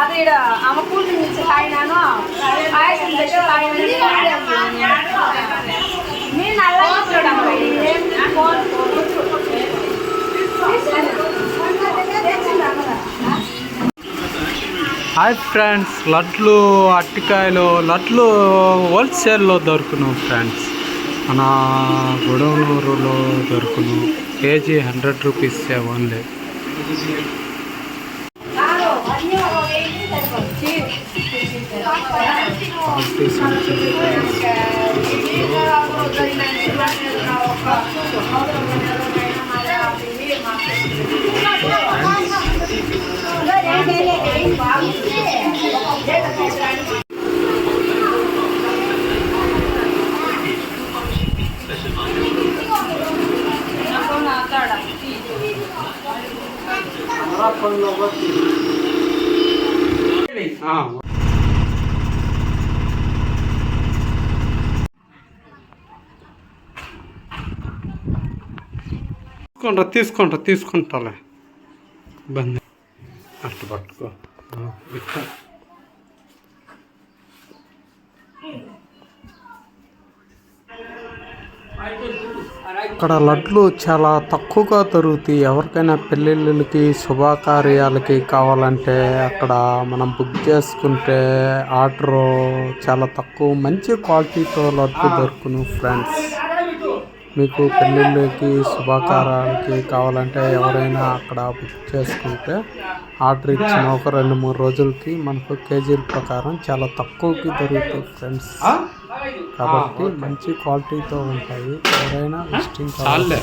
అది ఆమె cool drink తాగినాను తెచ్చి నేను హాయ్ ఫ్రెండ్స్ లడ్లు అట్టికాయలు లడ్లు హోల్సేల్లో దొరుకును ఫ్రెండ్స్. మన గొడవలూరులో దొరుకును KG hundred rupees only. Quality తీసుకుంటా తీసుకుంటా తీసుకుంటాలే. ఇబ్బంది అట్టు పట్టుకో. ఆ, ఇక్కడ లడ్లు చాలా తక్కువగా దొరుకుతాయి. ఎవరికైనా పెళ్ళిళ్ళకి శుభకార్యాలకి కావాలంటే అక్కడ మనం బుక్ చేసుకుంటే ఆర్డర్ చాలా తక్కువ మంచి క్వాలిటీతో లడ్డు దొరుకును ఫ్రెండ్స్ మీకు పెళ్ళిళ్ళకి శుభకార్యాలకి కావాలంటే ఎవరైనా అక్కడ బుక్ చేసుకుంటే ఆర్డర్ ఇచ్చిన ఒక రెండు మూడు రోజులకి మనకు కేజీల ప్రకారం చాలా తక్కువకి దొరుకుతాయి ఫ్రెండ్స్ కాబట్టి మంచి క్వాలిటీతో ఉంటాయి. ఎవరైనా విజిటింగ్ కావాలి